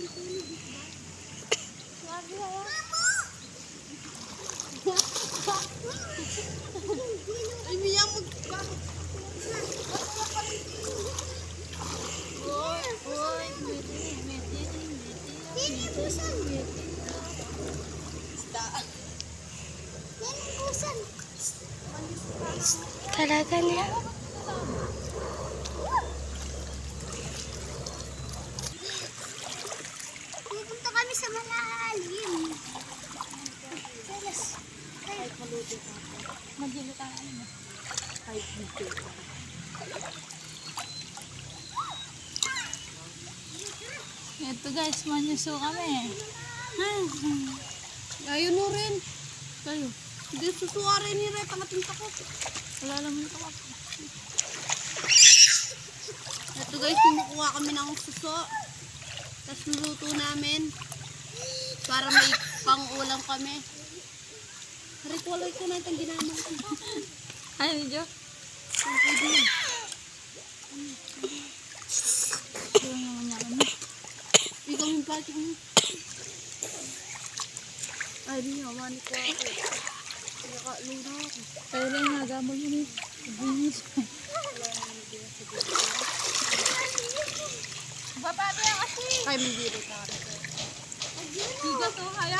Ay, Mia, mag... Oy, oy, meti, meti, meti. Talaga niya. Pupunta kami sa malalim. Telas. Magilo ka ano. Ito guys, manyuso kami. Ayun mo rin. Kayo, Hindi susuwarin ni Ray pangating takot. wala naman ito. Ito guys, kumukuha kami ng suso. Tapos niluto namin. Para may pang-ulam kami. Ritualoy ko na itong ginamang ko. Ay, medyo. Ito naman niya. Ikaw yung plastic mo. Ay, di nga, mani ko ako. Nakaluna ako. Kaya lang nagamol mo ni. Binis. Bababi ang kasi. Kaya may biro ka. 你的手好呀！